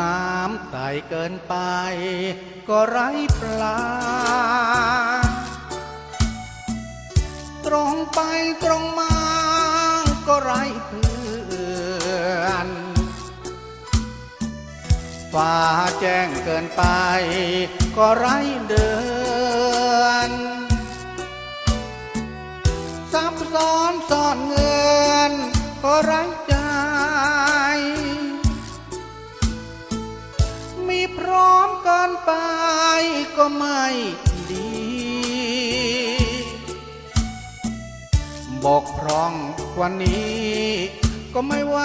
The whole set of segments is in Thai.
น้ำใสเกินไป ก็ไร้ปลา ตรงไปตรงมา ก็ไร้เพื่อนฟ้าแจ้งเกินไป ก็ไร้เดือนซับซ้อนซ่อนเงิน ก็ไร้ใจ มีพร้อมเกินไปก็ไม่ดี บอกพร่องกว่านี้ก็ไม่ไหว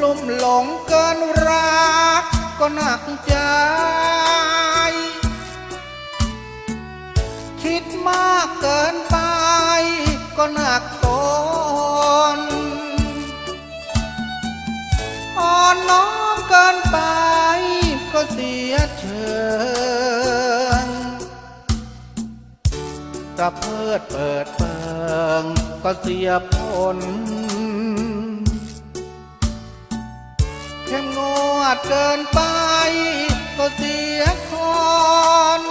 ลุ่มหลงเกินรักก็หนักใจ คิดมากเกินไปก็หนัก ตะเพิดเปิดเปิงก็เสียผลเข้มงวดเกินไป ก็เสียคน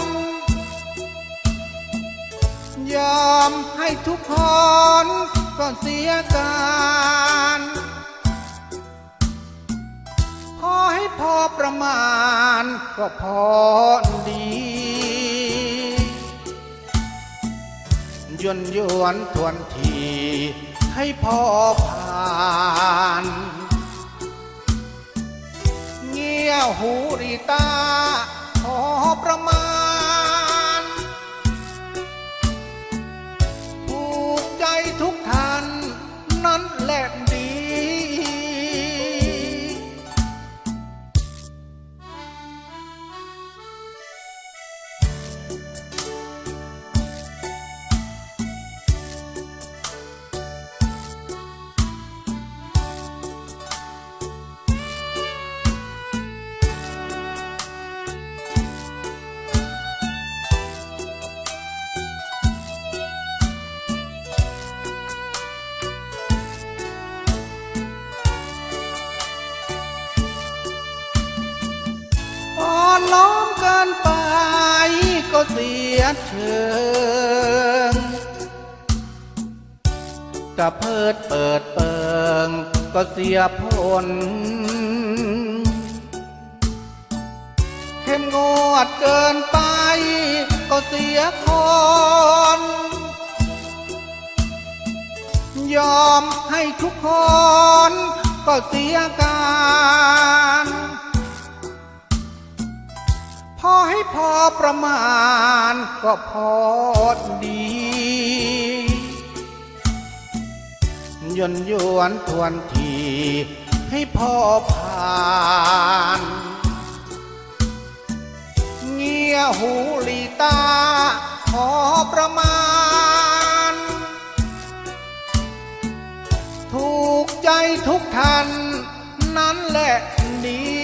ยอมให้ทุกคนก็เสียการพอให้พอประมาณก็พอดี ยวนยวนทวนที ให้พอผ่าน เงี่ยวหูรีตา น้อมเกินไปก็เสียเชิงจะเพิดเปิดเปิงก็เสียผลเข้มงวดเกินไปก็เสียคนยอมให้ทุกคนก็เสียการ พอให้พอประมาณก็พอดียนยวนทวนที ให้พอผ่านเงียหูลีตา พอประมาณ ถูกใจทุกท่านนั้นแหละดี